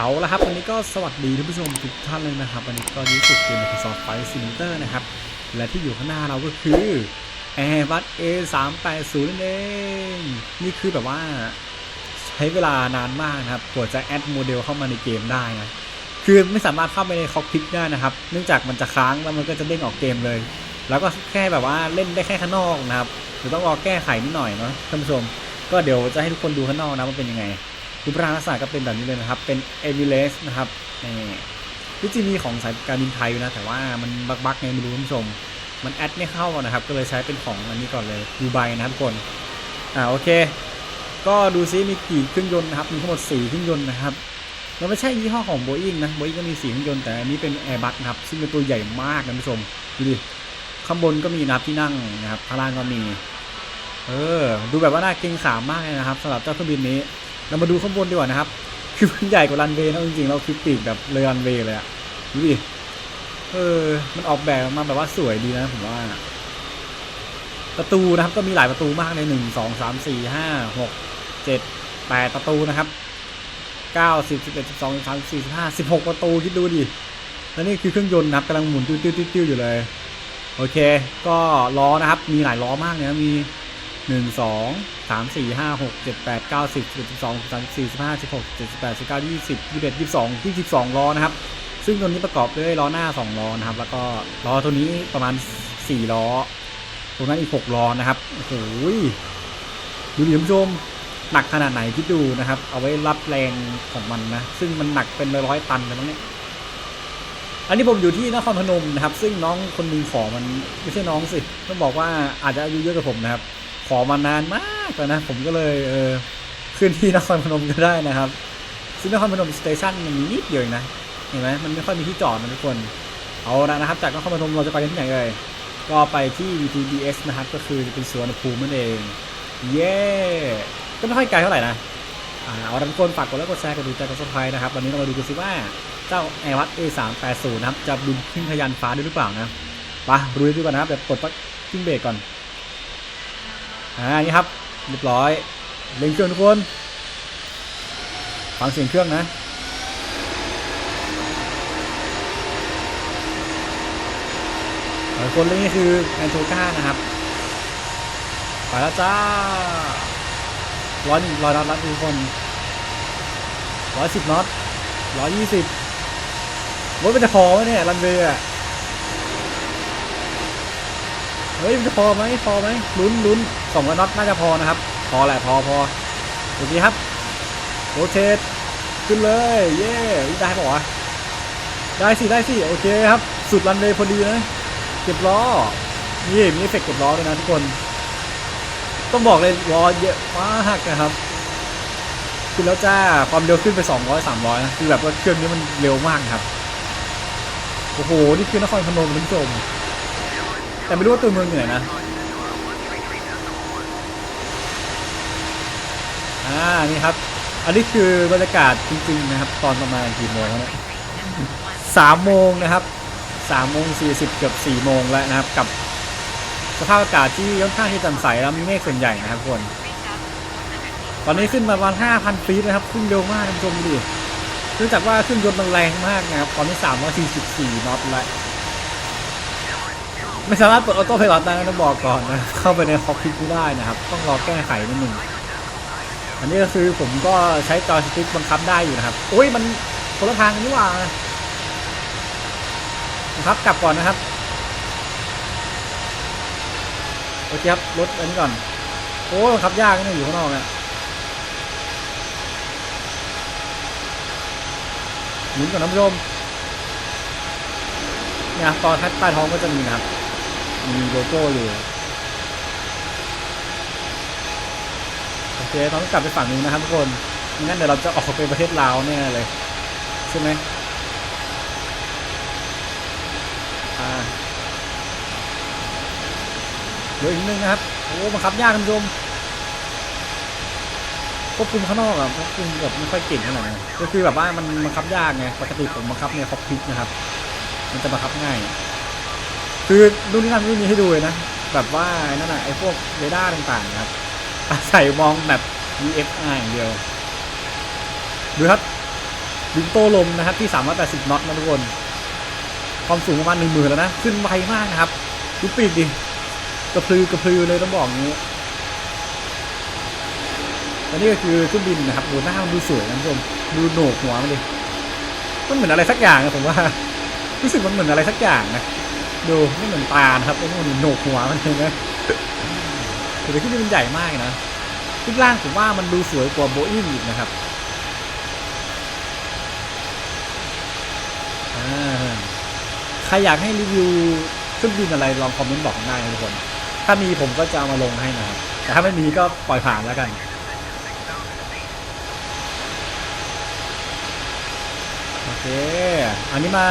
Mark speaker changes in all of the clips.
Speaker 1: เอาละครับวันนี้ก็สวัสดีท่านผู้ชมทุกท่านเลยนะครับ วันนี้ก็อยูสุดเกม Microsoft Flight Simulator นะครับ และที่อยู่ข้างหน้าเราก็คือ Airbus A380 นั่นเอง นี่คือแบบว่าใช้เวลานานมากนะครับกว่าจะแอดโมเดลเข้ามาในเกมได้นะคือไม่สามารถเข้าไปในคอกพิกได้นะครับ เนื่องจากมันจะค้างแล้วมันก็จะเด้งออกเกมเลย แล้วก็แค่แบบว่าเล่นได้แค่ข้างนอกนะครับหรือต้องรอแก้ไขนิดหน่อยเนาะท่านผู้ชม ก็เดี๋ยวจะให้ทุกคนดูข้างนอกนะว่าเป็นยังไง รูปร่างลักษณะก็เป็นแบบนี้เลยนะครับ เป็นเอมิเลสนะครับนี่ที่จริงมีของสายการบินไทยอยู่นะ แต่ว่ามันบักๆไงไม่รู้ท่านผู้ชม มันแอดไม่เข้านะครับ ก็เลยใช้เป็นของอันนี้ก่อนเลยดูไบนะครับทุกคน อ่าโอเค ก็ดูซิมีกี่เครื่องยนต์นะครับ มีทั้งหมด4เครื่องยนต์นะครับมันไม่ใช่ยี่ห้อของโบอิงนะโบอิงก็มี4เครื่องยนต์แต่อันนี้เป็น Airbus นะครับ ซึ่งเป็นตัวใหญ่มากนะท่านผู้ชม ดูดิ ข้างบนก็มีนับที่นั่งนะครับข้างล่างก็มี เออ ดูแบบว่าน่าเกรงขามมากเลยนะครับสำหรับเจ้าเครื่องบินนี้ เรามาดูข้างบนดีกว่านะครับ คือมันใหญ่กว่ารันเวย์นะจริงๆเราคือปีกแบบเลยรันเวย์เลยอะดูดิเออ มันออกแบบมาแบบว่าสวยดีนะผมว่า ประตูนะครับ ก็มีหลายประตูมากเลยหนึ่งสองสามสี่ห้าหกเจ็ดแปดประตูนะครับเก้าสิบสิบเอ็ดสิบสองสิบสามสิบสี่สิบห้าสิบหกประตูคิดดูดิแล้วนี่คือเครื่องยนต์นะครับกำลังหมุนติ้วติ้วติ้วอยู่เลย โอเค ก็ล้อนะครับ มีหลายล้อมากเลยนะมี หนึ่งสองสามสี่ห้าหกเจ็ดแปดเก้าสิบสิบเอ็ดสิบสองสิบสามสิบสี่สิบห้าสิบหกเจ็ดสิบแปดสิบเก้ายี่สิบยี่สิบเอ็ดยี่สิบสองยี่สิบสองล้อนะครับ ซึ่งตัวนี้ประกอบด้วยล้อหน้าสองล้อนะครับ แล้วก็ล้อตัวนี้ประมาณสี่ล้อตรงนั้นอีกหกล้อนะครับโอ้โหดูดิท่านผู้ชมหนักขนาดไหนคิดดูนะครับ เอาไว้รับแรงของมันนะ ซึ่งมันหนักเป็นร้อยตันเลยมั้งเนี่ยอันนี้ผมอยู่ที่นครพนมนะครับ ซึ่งน้องคนหนึ่งขอมันไม่ใช่น้องสิต้องบอกว่าอาจจะอายุเยอะกว่าผมนะครับ ขอมานานมากแล้วนะ ผมก็เลยเออขึ้นที่นครพนมก็ได้นะครับซึ่งนครพนมสเตชันมันมีนิดเดียวเองนะเห็นไหมมันไม่ค่อยมีที่จอดนะทุกคนเอาละนะครับ จากนครพนมเราจะไปที่ไหนเลย ก็ไปที่ VTBS นะครับ ก็คือเป็นสวนภูมินั่นเอง เย้ก็ไม่ค่อยไกลเท่าไหร่นะเอาละทุกคนฝากกดไลค์กดแชร์กดดูใจกดซับสไครต์นะครับวันนี้เรามาดูกันสิว่าเจ้า Airbus A380 นะครับจะบินขึ้นทะยานฟ้าได้หรือเปล่านะไปะรุยดูกันนะครับแบบกดปักขึ้นเบรกก่อน อ่านี่ครับเรียบร้อยเร่งเครื่องทุกคนฟังเสียงเครื่องนะหลายคนเลยนี่คือแอนโทก้านะครับไปแล้วจ้าร้อยร้อยน็อตแล้วทุกคนร้อยสิบน็อตร้อยยี่สิบรถมันจะพอไหมเนี่ยรันเวย์อะ เฮ้ยมันจะพอไหมพอไหมลุ้นลุ้นสองร้อยน็อตน่าจะพอนะครับ พอแหละพอพอโอเคครับโรเทตขึ้นเลย เย้ได้ปะวะได้สิได้สิโอเคครับ สุดรันเวย์พอดีนะเก็บล้อนี่มีเอฟเฟกต์เก็บล้อด้วยนะทุกคน ต้องบอกเลยล้อเยอะมากนะครับขึ้นแล้วจ้าความเร็วขึ้นไป 200 300นะคือแบบว่าเครื่องนี้มันเร็วมากครับโอ้โหนี่คือนครพนมท่านผู้ชม แต่ไม่รู้ว่าตัวเมืองอยู่ไหนะอ่านี่ครับ อันนี้คือบรรยากาศจริงๆนะครับ ตอนประมาณกี่โมงแล้วเนี่ยสามโมงนะครับสามโมงสี่สิบเกือบสี่โมงแล้วนะครับ กับสภาพอากาศที่ค่อนข้างที่จ่มใสแล้วมีเมฆส่วนใหญ่นะครับทุกคน ตอนนี้ขึ้นมาประมาณห้าพันฟีตนะครับ ขึ้นเร็วมากท่านผู้ชมดูดิเนื่องจากว่าขึ้นยนต์มันแรงมากนะครับ ตอนนี้สามร้อยสี่สิบสี่น็อตแล้ว ไม่สามารถเปิดออโต้ไพลอตได้นะต้องบอกก่อนนะเข้าไปในคอกพิทไม่ได้นะครับ ต้องรอแก้ไขนิดหนึ่งอันนี้ก็คือผมก็ใช้จอยสติ๊กบังคับได้อยู่นะครับโอ้ยมันคนละทางกันนี่หว่านะครับกลับก่อนนะครับโอเคครับรถอันนี้ก่อนโอ้ขับยากนี่อยู่ข้างนอกเนี่ยหมุนก่อนท่านผู้ชมเนี่ยตอนทัดใต้ท้องก็จะมีนะครับ มีโลโก้อยู่โอเคต้องกลับไปฝั่งนู้นนะครับทุกคนไม่งั้นเดี๋ยวเราจะออกไปประเทศลาวแน่เลย ใช่ไหมอ่าเดี๋ยวอีกนิดนึงนะครับโอ้บังคับยากคุณผู้ชมควบคุมข้างนอกอะควบคุมแบบไม่ค่อยเก่งขนาดนั้นก็คือแบบว่ามันบังคับยากไงปกติผมบังคับในคอกพิทนะครับ มันจะบังคับง่าย คือรุ่นนี้ทำไม่มีให้ดูเลยนะ แบบว่านั่นน่ะไอ้พวกเรดาร์ต่างๆครับอาศัยมองแบบ VFR อย่างเดียวดูครับลิงโตลมนะครับที่380น็อตนะทุกคน ความสูงประมาณหนึ่งหมื่นแล้วนะ ขึ้นไวมากนะครับดูปีกดิกระพือกระพือเลยต้องบอกอย่างนี้และนี่ก็คือเครื่องบินนะครับดูหน้ามันดูสวยนะคุณผู้ชมดูโหนกหัวมันดิมันเหมือนอะไรสักอย่างนะผมว่า รู้สึกมันเหมือนอะไรสักอย่างนะ ดูไม่เหมือนตานะครับไอ้พวกนี้โหนกหัวมันเองนะแต่เครื่องบินมันใหญ่มากนะรูปร่างผมว่ามันดูสวยกว่าโบอิ้งอีกนะครับใครอยากให้รีวิวเครื่องบินอะไรลองคอมเมนต์บอกได้นะทุกคน ถ้ามีผมก็จะเอามาลงให้นะครับ แต่ถ้าไม่มีก็ปล่อยผ่านแล้วกันโอเค อันนี้มา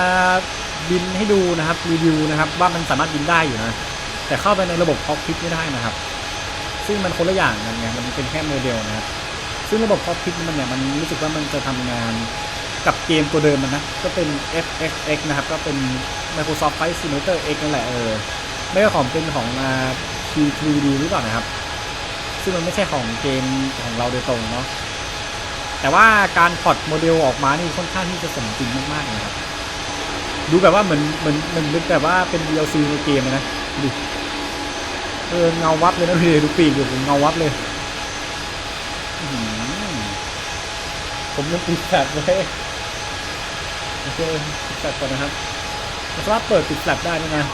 Speaker 1: บินให้ดูนะครับรีวิวนะครับว่ามันสามารถบินได้อยู่นะแต่เข้าไปในระบบคอกพิทไม่ได้นะครับ ซึ่งมันคนละอย่างกันไงมันเป็นแค่โมเดลนะครับซึ่งระบบคอกพิทมันเนี่ยมันรู้สึกว่ามันจะทำงานกับเกมตัวเดิมมันนะก็เป็น FFX นะครับก็เป็น Microsoft Flight Simulator X นั่นแหละเออไม่ก็ของเป็นของอ่า P3D หรือเปล่านะครับ ซึ่งมันไม่ใช่ของเกมของเราโดยตรงเนาะแต่ว่าการพอร์ตโมเดลออกมานี่ค่อนข้างที่จะสมจริงมากๆนะครับ ดูแบบว่าเหมือนเหมือนเหมือนแบบว่าเป็น DLC ในเกมเลยนะดูดิเออเงาวับเลยนะดูดิดูปีกอยู่เงาวับเลยอื้อหือผมยังปิดแฟลชเลยโอเคปิดแฟลชก่อนนะครับมันสามารถเปิดปิดแฟลชได้ด้วยนะ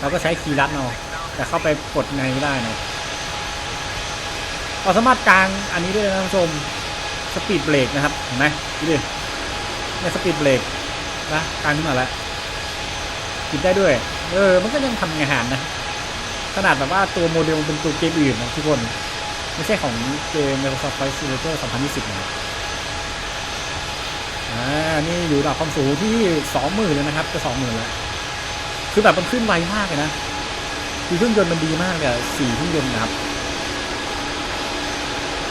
Speaker 1: เราก็ใช้คีย์ลัดเอาแต่เข้าไปกดในไม่ได้นะเราสามารถกางอันนี้ด้วยนะท่านผู้ชมสปีดเบรกนะครับเห็นไหมดูดิเนี่ยสปีดเบรก นะกลางขึ้นมาแล้วปิดได้ด้วย เออ มันก็ยังทำงานนะ ขนาดแบบว่าตัวโมเดลมันเป็นตัวเกมอื่นนะทุกคน ไม่ใช่ของเกม Microsoft Flight Simulator 2020 นะครับอ่า นี่อยู่ระดับความสูงที่ 20,000เลยนะครับ จะ 20,000 แล้ว คือแบบมันขึ้นไวมากเลยนะ คือเครื่องยนต์มันดีมากเลยสี่เครื่องยนต์นะครับ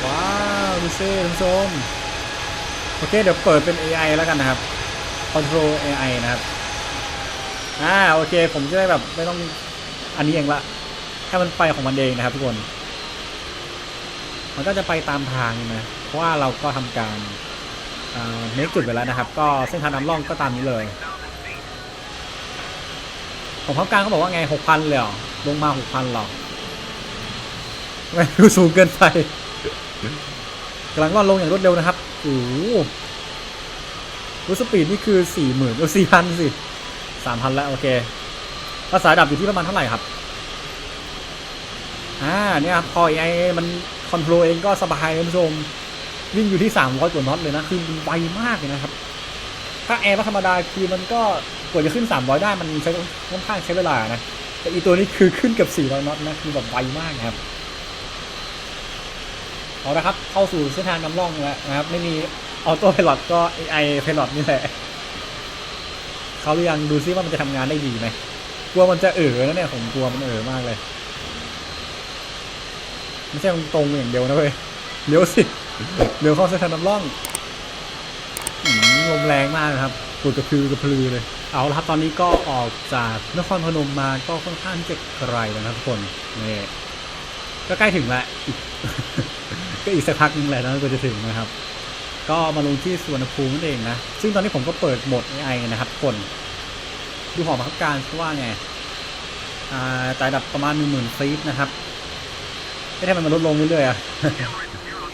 Speaker 1: ว้าวดูซิท่านผู้ชมโอเค เดี๋ยวเปิดเป็น AI แล้วกันนะครับ Control AI นะครับอ่าโอเค ผมจะได้แบบไม่ต้องอันนี้เองละให้มันไปของมันเองนะครับทุกคน มันก็จะไปตามทางนะเพราะว่าเราก็ทำการอ่าเมคจุดไปแล้วนะครับ ก็เส้นทางน้ำร่องก็ตามนี้เลยของพักกางเขาบอกว่าไงหกพันเลยเหรอลงมาหกพันหรอไม่ดูสูงเกินไปกำลังร่อนลงอย่างรวดเร็วนะครับโอ้ โหรูสปีดนี่คือสี่หมื่นโอ้สี่พันสิสามพันแล้วโอเคภาษาดับอยู่ที่ประมาณเท่าไหร่ครับอ่าเนี่ยครับพอไอมันคอนโทรลเองก็สบายคุณผู้ชมวิ่งอยู่ที่สามร้อยกว่าน็อตเลยนะคือมันไวมากเลยนะครับ ถ้าแอร์ธรรมดาคือมันก็กว่าจะขึ้น300ได้มันใช้ค่อนข้างใช้เวลานะแต่อีตัวนี้คือขึ้นกับ400น็อตนะคือแบบไวมากนะครับเอาละครับเข้าสู่เส้นทางนำร่องแล้วนะครับไม่มี ออโต้พ l o t ก็ AI Pilot นี่แหละเขาหรือยังดูซิว่ามันจะทำงานได้ดีไหมกลัวมันจะเอ๋อนะเนี่ยผมกลัวมันเอ๋อมากเลย ไม่ใช่ตรงอย่างเดียวนะเว้ยเลี้ยวสิเลี้ยวเข้าเส้นทางนำร่องลมแรงมากนะครับปวดกระพือกระพือเลย เอาละครับตอนนี้ก็ออกจากนครพนมมาก็ค่อนข้างจะไกลแล้วนะครับทุกคนนี่ก็ใกล้ถึงแล้วก็อีกสักพักนึงแหละนะก็จะถึงนะครับ ก็มาลงที่สวนภูมินั่นเองนะ ซึ่งตอนนี้ผมก็เปิดโหมด AI นะครับกคนดูหอบังคับการว่าไงอ่าจ่ายดับประมาณหนึ่งหมื่นฟีตนะครับไม่ทำไมมันลดลงเรื่อยๆอะ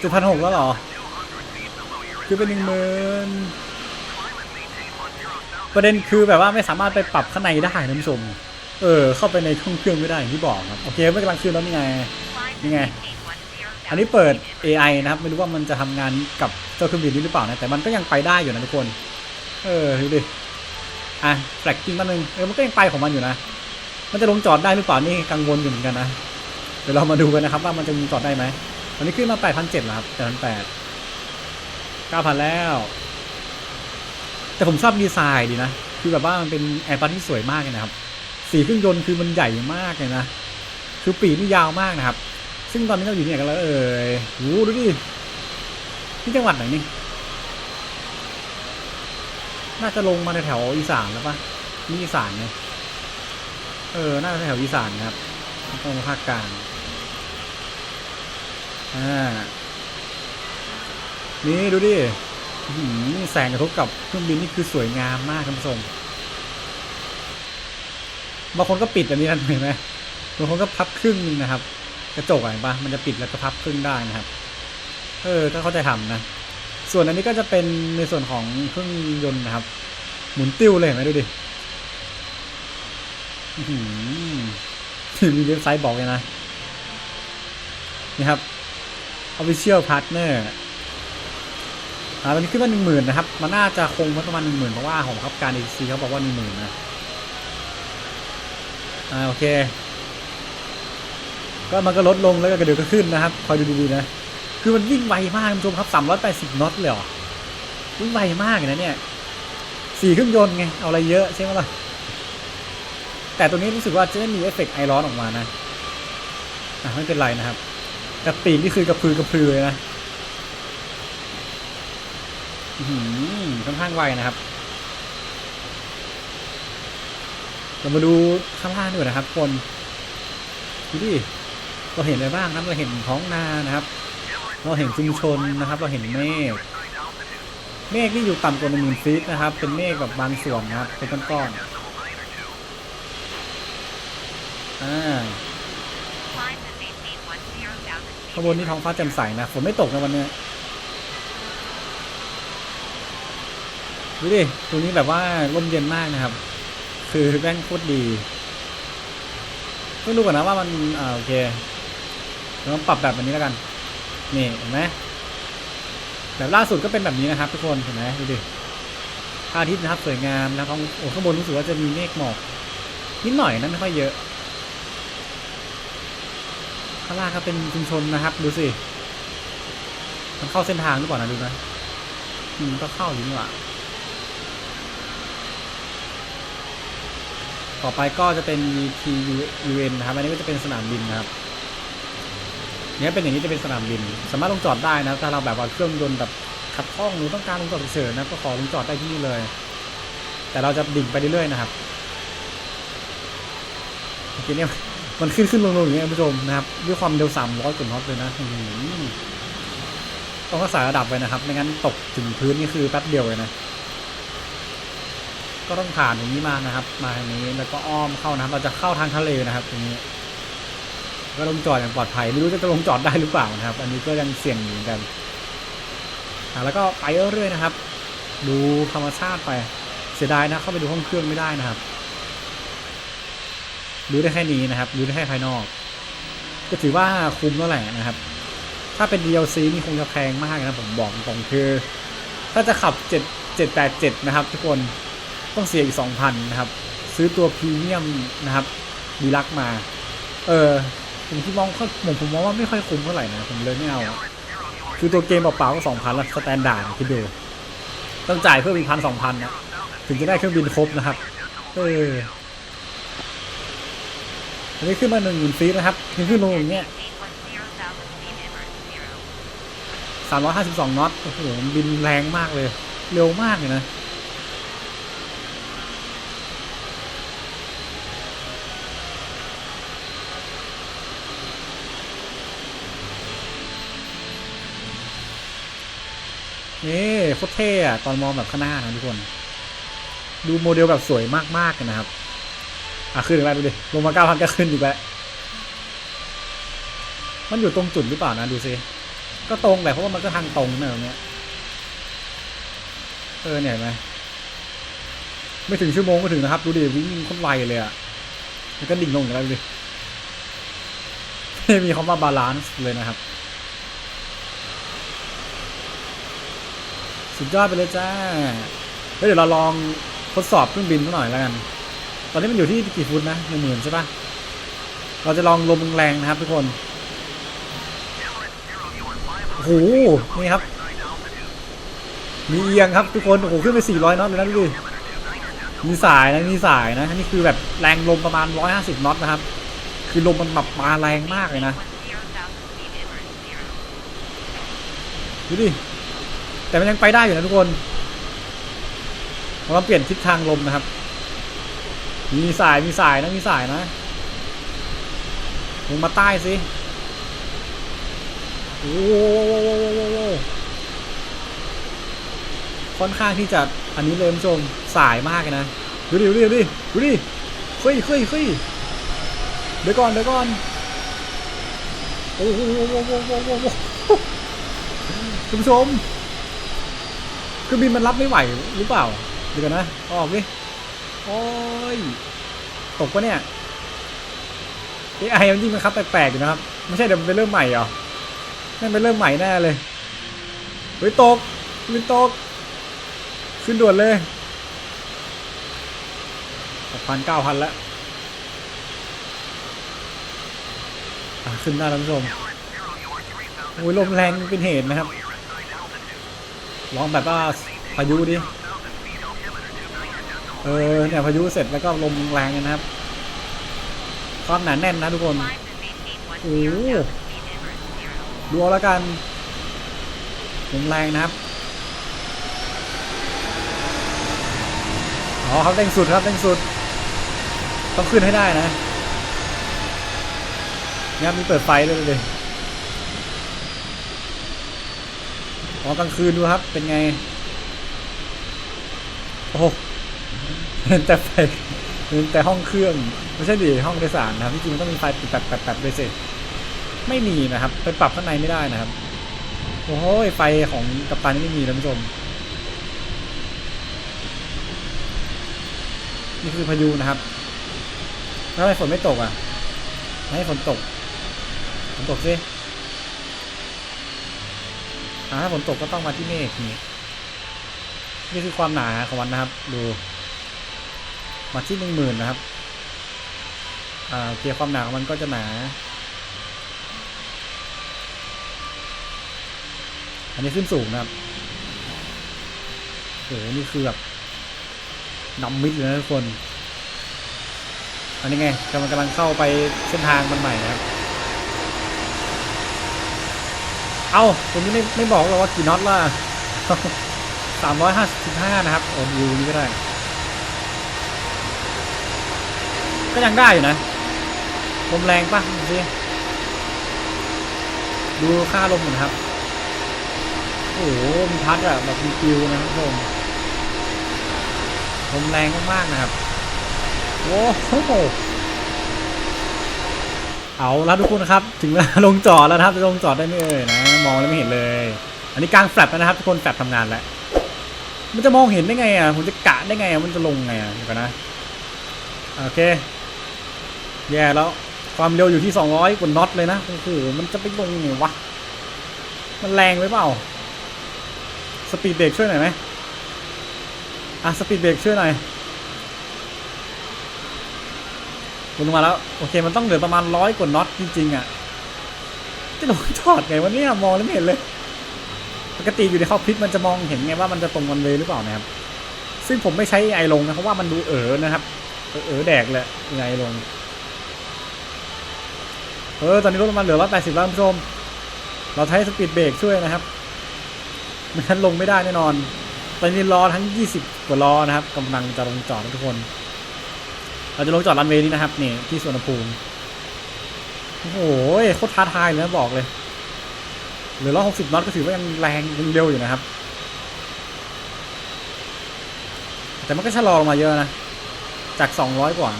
Speaker 1: จุดพันหกแล้วเหรอ คือเป็นหนึ่งหมื่นประเด็นคือแบบว่าไม่สามารถไปปรับข้างในได้นะท่านผู้ชม เออ เข้าไปในเครื่องเครื่องไม่ได้อย่างที่บอกครับ โอเค ไม่กำลังขึ้นแล้วนี่ไง นี่ไง อันนี้เปิด AI นะครับ ไม่รู้ว่ามันจะทำงานกับเจ้าเครื่องบินนี้หรือเปล่านะ แต่มันก็ยังไปได้อยู่นะทุกคน เออดูดิ อะแฟลกกิ้งมาหนึ่งเออมันก็ยังไปของมันอยู่นะ มันจะลงจอดได้หรือเปล่านี่กังวลอยู่เหมือนกันนะ เดี๋ยวเรามาดูกันนะครับ ว่ามันจะลงจอดได้ไหมตอนนี้ขึ้นมา 8,700แล้วครับ8,800 9,000 แล้ว แต่ผมชอบดีไซน์ดีนะ คือแบบว่ามันเป็นแอร์บัสที่สวยมากเลยนะครับ สีเครื่องยนต์คือมันใหญ่มากเลยนะ คือปีกนี่ยาวมากนะครับ ซึ่งตอนนี้เราอยู่ที่ไหนกันแล้วเอ่ยโอ้ดูดิที่จังหวัดไหนนี่ น่าจะลงมาในแถวอีสานแล้วปะนี่อีสานไงเออ น่าจะแถวอีสานครับตรงภาคกลาง อ่า นี่ดูดิอื้อหือแสงกระทบกับเครื่องบินนี่คือสวยงามมากท่านผู้ชมบางคนก็ปิดแบบนี้กันเห็นไหมบางคนก็พับครึ่งนึงนะครับ กระจกอะเห็นปะมันจะปิดแล้วก็พับครึ่งได้นะครับ เออก็เขาใจทำนะ ส่วนอันนี้ก็จะเป็นในส่วนของเครื่องยนต์นะครับ หมุนติ้วเลยเห็นไหมดูดิอื้อหือมีเว็บไซต์บอกเลยนะนี่ครับ Official Partner อ่าตอนนี้ขึ้นมาหนึ่งหมื่นนะครับ มันน่าจะคงไว้ประมาณหนึ่งหมื่นเพราะว่าของครับการ ATC เขาบอกว่าหนึ่งหมื่นนะ อ่าโอเค ก็มันก็ลดลงแล้วก็เดี๋ยวก็ขึ้นนะครับ คอยดูดีๆนะ คือมันวิ่งไวมากคุณผู้ชมครับ380น็อตเลยเหรอวิ่งไวมากนะเนี่ยสี่เครื่องยนต์ไง เอาอะไรเยอะใช่ไหมล่ะ แต่ตัวนี้รู้สึกว่าจะไม่มีเอฟเฟกต์ไอร้อนออกมานะอะไม่เป็นไรนะครับกระปีกนี่คือกระพือกระพือเลยนะอืค่อนข้างไวนะครับ เรามาดูข้างล่างด้วยนะครับคนดูดิ เราเห็นอะไรบ้างครับเราเห็นท้องนานะครับ เราเห็นชุมชนนะครับ เราเห็นเมฆเมฆที่อยู่ต่ำกว่าหนึ่งหมื่นฟีตนะครับ เป็นเมฆแบบบางส่วนนะครับเป็นก้อนๆอ่าข้างบนนี้ท้องฟ้าแจ่มใสนะฝนไม่ตกนะวันนี้ดูดิตรงนี้แบบว่าร่มเย็นมากนะครับ คือแม่งโคตรดีต้องดูก่อนนะว่ามันอ่าโอเค เราต้องปรับแบบอันนี้แล้วกัน นี่เห็นไหมแบบล่าสุดก็เป็นแบบนี้นะครับ ทุกคนเห็นไหมดูดิพระอาทิตย์นะครับสวยงามนะท้องโอ้ข้างบนรู้สึกว่าจะมีเมฆหมอกนิดหน่อยนะไม่ค่อยเยอะข้างล่างก็เป็นชุมชนนะครับ ดูสิมันเข้าเส้นทางหรือเปล่านะดูนะอืมก็เข้าอยู่นี่หว่าต่อไปก็จะเป็น VTUN นะครับ อันนี้ก็จะเป็นสนามบินนะครับ เนี่ยเป็นอย่างนี้จะเป็นสนามบิน สามารถลงจอดได้นะถ้าเราแบบว่าเครื่องยนต์แบบขัดข้องหรือต้องการลงจอดเฉยๆนะก็ขอลงจอดได้ที่นี่เลย แต่เราจะดิ่งไปเรื่อยๆนะครับเมื่อกี้เนี่ยมันขึ้นขึ้นลงลงอย่างเงี้ยคุณผู้ชมนะครับด้วยความเร็ว300กว่าน็อตเลยนะอือต้องรักษาระดับไว้นะครับไม่งั้นตกถึงพื้นนี่คือแป๊บเดียวเลยนะก็ต้องผ่านอย่างนี้มานะครับ มาทางนี้แล้วก็อ้อมเข้านะครับ เราจะเข้าทางทะเลนะครับตรงนี้ ก็ลงจอดอย่างปลอดภัย ไม่รู้จะลงจอดได้หรือเปล่านะครับ อันนี้ก็ยังเสี่ยงอยู่เหมือนกันแล้วก็ไปเรื่อยๆนะครับ ดูธรรมชาติไปเสียดายนะเข้าไปดูห้องเครื่องไม่ได้นะครับดูได้แค่นี้นะครับดูได้แค่ภายนอก ก็ถือว่าคุ้มแล้วแหละนะครับ ถ้าเป็น DLC นี่คงจะแพงมากนะผมบอกตรงคือ ถ้าจะขับ 7 787 นะครับ ทุกคนต้องเสียอีก 2,000 นะครับ ซื้อตัวพรีเมียมนะครับดีลักมา เออ ผมที่มองผมผมมองว่าไม่ค่อยคุ้มเท่าไหร่นะผมเลยไม่เอาอะคือตัวเกมเปล่าๆก็2,000แล้วสแตนดาร์ดคิดดูต้องจ่ายเพิ่มอีกพันสองพันนะถึงจะได้เครื่องบินครบนะครับเอออันนี้ขึ้นมาหนึ่งหมื่นฟีตนะครับขึ้นขึ้นลงอย่างเงี้ย
Speaker 2: Maintain 10,000 feet inward zero.
Speaker 1: สามร้อยห้าสิบสองน็อตโอ้โหมันบินแรงมากเลย เร็วมากเลยนะ นี่โคตรเท่อะตอนมองแบบข้างหน้านะทุกคน ดูโมเดลแบบสวยมากๆกันนะครับ อะขึ้นอีกแล้วดูดิ ลงมาเก้าพันก็ขึ้นอีกแล้วมันอยู่ตรงจุดหรือเปล่านะดูซิ ก็ตรงแหละเพราะว่ามันก็ทางตรงนะตรงเนี้ย เออเนี่ยเห็นไหมไม่ถึงชั่วโมงก็ถึงนะครับ ดูดิวิ่งโคนไวเลยอะมันก็ดิ่งลงอย่างไรดูดิไม่มีคำว่าบาลานซ์เลยนะครับ สุดยอดไปเลยจ้าเดี๋ยวเราลองทดสอบเครื่องบินสักหน่อยแล้วกัน ตอนนี้มันอยู่ที่กี่ฟุตนะหนึ่งหมื่นใช่ปะเราจะลองลมแรงนะครับทุกคน โอ้โห นี่ครับ มีเอียงครับทุกคน โอ้โห ขึ้นไป 400น็อตเลยนะดูดิมีสายนะ มีสายนะ นี่คือแบบแรงลมประมาณ 150น็อตนะครับ คือลมมันแบบมาแรงมากเลยนะ ดูดิ แต่มันยังไปได้อยู่นะทุกคนเราเปลี่ยนทิศทางลมนะครับ มีสายมีสายนะมีสายนะลงมาใต้สิโอ้โหค่อนข้างที่จะอันนี้เลยคุณผู้ชมสายมากนะดูดิดูดิดูดิดูดิเฮ้ยเฮ้ยเฮ้ยเดี๋ยวก่อนเดี๋ยวก่อนโอ้โหคุณผู้ชม คือบินมันรับไม่ไหวหรือเปล่าเดี๋ยวกันนะออกดิโอ้ยตกปะเนี่ยเอไอมันยิงมันครับแปลกๆอยู่นะครับไม่ใช่เดี๋ยวมันไปเริ่มใหม่เหรอแม่งไปเริ่มใหม่แน่เลยเฮ้ยตกเครื่องบินตก ขึ้นด่วนเลยหกพันเก้าพันแล้วอะขึ้นได้แล้วคุณผู้ชมโอ้ยลมแรงเป็นเหตุนะครับ ลองแบบว่าพายุดิ เออเนี่ยพายุเสร็จแล้วก็ลมแรงนะครับ ความหนาแน่นนะทุกคน
Speaker 2: Climb to maintain 1
Speaker 1: Ooh.
Speaker 2: 0 Delta speed inverse zero.
Speaker 1: ดูเอาแล้วกันลมแรงนะครับ อ๋อครับเร่งสุดครับเร่งสุด ต้องขึ้นให้ได้นะเนี่ยมีเปิดไฟด้วยเลย อ๋อกลางคืนดูครับ เป็นไง โอ้เห็นแต่ไฟเห็นแต่ห้องเครื่อง ไม่ใช่ดิห้องโดยสารนะครับที่จริงมันต้องมีไฟปิดแปดแปดแปดด้วยสิไม่มีนะครับ ไปปรับข้างในไม่ได้นะครับ โอ้โหไฟของกัปตันนี่ไม่มีนะคุณผู้ชมนี่คือพายุนะครับทำไมฝนไม่ตกอะไม่ให้ฝนตกฝนตกสิ ถ้าฝนตกก็ต้องมาที่เมฆนี่นี่คือความหนาของมันนะครับ ดู มาที่หนึ่งหมื่นนะครับอ่าโอเคความหนาของมันก็จะหนา อันนี้ขึ้นสูงนะครับโอ้โหนี่คือแบบดำมิดเลยนะทุกคน อันนี้ไงกำลังกำลังเข้าไปเส้นทางมันใหม่นะครับ เอาตัวนี้ไม่ไม่บอกเราว่ากี่น็อตล่ะสามร้อยห้าสิบห้านะครับโอ้ยูนี่ก็ได้ ก็ยังได้อยู่นะลมแรงปะดูสิดูค่าลมนะครับ โอ้โหมีพัดอะแบบมีฟิวนะครับทุกคนลมแรงมากๆนะครับ โอ้โห เอาละทุกคนครับ ถึงเวลาลงจอดแล้วนะครับจะลงจอดได้ไหมเอ่ยนะ มองแล้วไม่เห็นเลย อันนี้กลางแฟลปนะครับทุกคนแฟลปทำงานแล้ว มันจะมองเห็นได้ไงอะผมจะกะได้ไงอะมันจะลงไงอะเดี๋ยวกันนะโอเค แย่แล้วความเร็วอยู่ที่ 200กว่าน็อตเลยนะโอ้โหมันจะไปลงไงวะมันแรงไปเปล่าสปีดเบรกช่วยหน่อยไหมอะสปีดเบรกช่วยหน่อย ลงมาแล้ว โอเคมันต้องเหลือประมาณร้อยกว่าน็อตจริงๆอะจะลงจอดไงวันนี้มองแล้วไม่เห็นเลย ปกติอยู่ในคอพิษมันจะมองเห็นไงว่ามันจะตรงกันเลยหรือเปล่านะครับ ซึ่งผมไม่ใช้ไอลงนะเพราะว่ามันดูเอ๋อนะครับ เออเออแดกเลยไอลง เออตอนนี้รถมันเหลือร้อยแปดสิบแล้วคุณผู้ชม เราใช้สปีดเบรกช่วยนะครับไม่งั้นลงไม่ได้แน่นอนตอนนี้ล้อทั้ง20กว่าล้อนะครับกำลังจะลงจอดทุกคน เราจะลงจอดรันเวย์นี้นะครับนี่ที่สวนภูมิโอ้โหโคตรท้าทายเลยนะบอกเลยหลือร้อยหกสิบน็อตก็ถือว่ายังแรงยังเร็วอยู่นะครับ แต่มันก็ชะลอลงมาเยอะนะ จากสองร้อยกว่า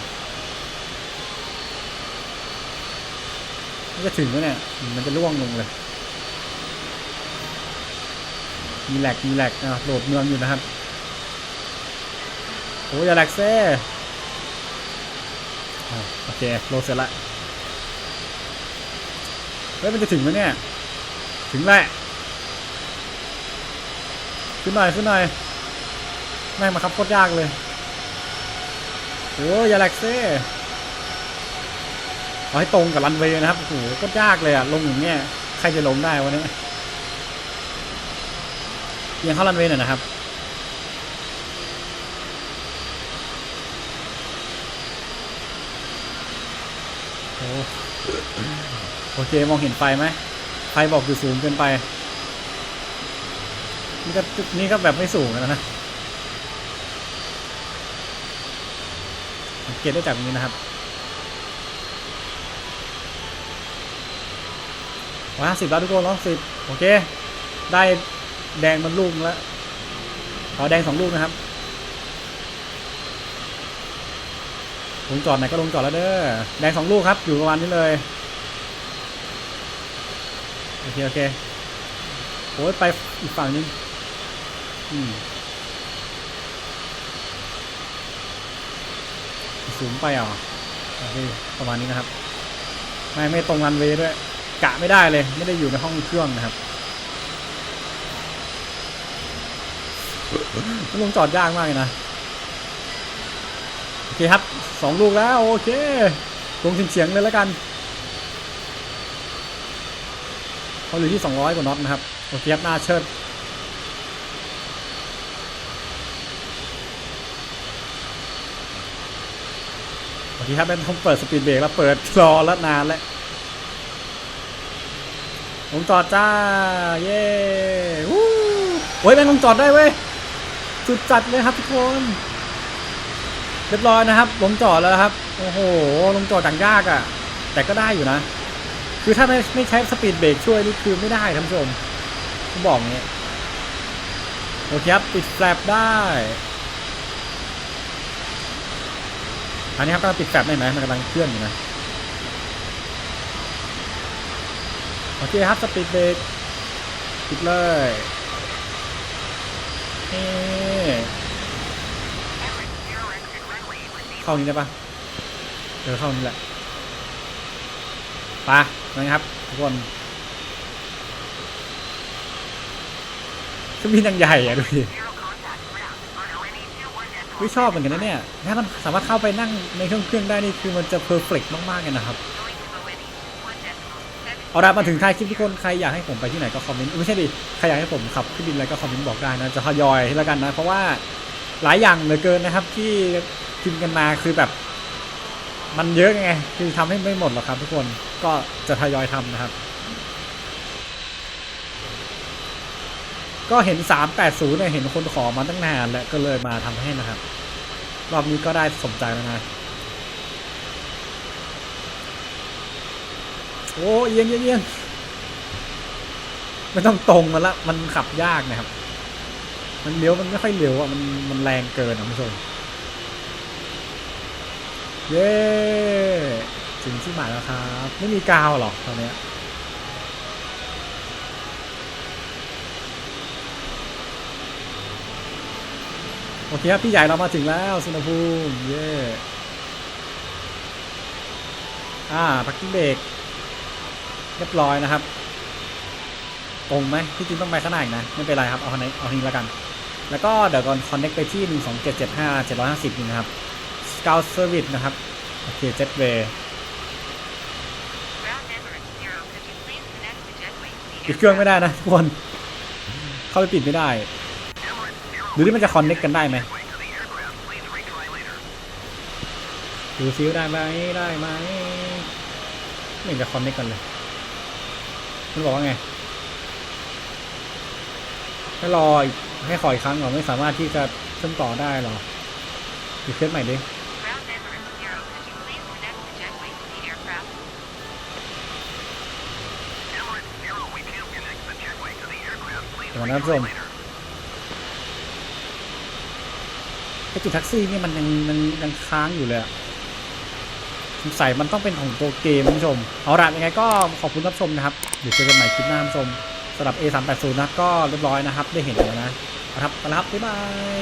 Speaker 1: มันจะถึงแล้วเนี่ย มันจะล่วงลงเลย มีแหลกมีแหลกอะโหลดเมืองอยู่นะครับโอ้ยอย่าแหลกเซ่ เคโลดเสร็จละเฮ้ยมันจะถึงไหมเนี่ย ถึงแหละขึ้นหน่อยขึ้นหน่อยแม่งมาครับโคตรยากเลยโอ้ยอย่าแหลกเซ่เอาให้ตรงกับรันเวย์นะครับโอ้โหโคตรยากเลยอะลงอย่างเงี้ยใครจะลงได้วะเนี่ยเอียงเข้ารันเวย์หน่อยนะครับ โอ้โอเคมองเห็นไฟไหมไฟบอกอยู่สูงเกินไป นี่ก็นี่ก็แบบไม่สูงแล้วนะสังเกตได้จากนี้นะครับร้อยห้าสิบแล้วทุกคนร้อยสิบโอเค ได้แดงมันลุ่มแล้วขอแดงสองลูกนะครับ ลงจอดไหนก็ลงจอดแล้วเด้อแดงสองลูกครับ อยู่ประมาณนี้เลยโอเคโอเคโอ้ยไปอีกฝั่งนึงอืมสูงไปอะโอเคประมาณนี้นะครับ ไม่ไม่ตรงรันเวย์ด้วย กะไม่ได้เลย ไม่ได้อยู่ในห้องเครื่องนะครับมันลงจอดยากมากเลยนะ เคครับสองลูกแล้ว โอเคลงเฉียงเลยแล้วกันเขาอยู่ที่ 200 กว่าน็อตนะครับ โอเคครับหน้าเชิดโอเคครับเป็นต้องเปิดสปีดเบรกแล้วเปิดรอแล้วนานแล้วลงจอดจ้า เย้วู้โอ้ยแม่งลงจอดได้เว้ย สุดจัดเลยครับทุกคน เรียบร้อยนะครับ ลงจอดแล้วครับ โอ้โห ลงจอดดังยากอะ่ะ แต่ก็ได้อยู่นะ คือถ้าไม่ไม่ใช้สปีดเบรกช่วยนี่คือไม่ได้ท่านผู้ชมผมบอกอย่างนี้โอเคครับปิดแฟลปได้ อันนี้ครับกำลังปิดแฟลปได้ไหมมันกำลังเคลื่อนอยู่นะ โอเคครับสปีดเบรกปิดเลยนี่ เข้านี้ได้ปะเออเข้านี้แหละไปนะครับทุกคนเครื่องบินยังใหญ่อะดูดิวิชอบเหมือนกันนะเนี่ยถ้ามันสามารถเข้าไปนั่งในเครื่องเครื่องได้นี่คือมันจะเพอร์เฟกต์มากๆเลยนะครับเอาละมาถึงท้ายคลิปทุกคนใครอยากให้ผมไปที่ไหนก็คอมเมนต์ไม่ใช่ดิใครอยากให้ผมขับเครื่องบินอะไรก็คอมเมนต์บอกได้นะจะทยอยให้แล้วกันนะเพราะว่าหลายอย่างเหลือเกินนะครับที่ พิมพ์กันมาคือแบบ มันเยอะไงคือทำให้ไม่หมดหรอกครับทุกคนก็จะทยอยทำนะครับ ก็เห็น 380เนี่ยเห็นคนขอมาตั้งนานแล้วก็เลยมาทำให้นะครับ รอบนี้ก็ได้สมใจแล้วนะโอ้เอียงเอียงเอียงไม่ต้องตรงมาละ มันขับยากนะครับ มันเลี้ยวมันไม่ค่อยเร็วอะ มันมันแรงเกินอะคุณผู้ชม เย้ถึงที่หมายแล้วครับ ไม่มีกาวหรอกตอนเนี้ยโอเคครับ พี่ใหญ่เรามาถึงแล้วสุนภูมิ เย้อ่าพักกิ้งเบรกเรียบร้อยนะครับ ตรงไหมที่จริงต้องไปข้างหน้าอีกนะ ไม่เป็นไรครับ เอาคันนี้เอาทีละกัน แล้วก็เดี๋ยวก่อนคอนเน็กไปที่ 1 2 7 7 5 750นี่นะครับ Scout Service นะครับ โอเค Jetway ปิดเครื่องไม่ได้นะทุกคน เข้าไปปิดไม่ได้หรือที่มันจะคอนเน็กกันได้ไหมดูซิวได้ไหมได้ไหมไม่เห็นจะคอนเน็กกันเลยมันบอกว่าไงให้รออีกให้ขออีกครั้งก่อนไม่สามารถที่จะเชื่อมต่อได้หรออีกเคสใหม่ดิ หัวนะท่านผู้ชมไอจุดแท็กซี่นี่มันยังมันยังค้างอยู่เลยสงสัยมันต้องเป็นของตัวเกมท่านผู้ชม เอาละยังไงก็ขอบคุณรับชมนะครับ เดี๋ยวเจอกันใหม่คลิปหน้าท่านผู้ชมสำหรับ A380 นะก็เรียบร้อยนะครับ ได้เห็นแล้วนะนะครับไปแล้วครับบ๊ายบาย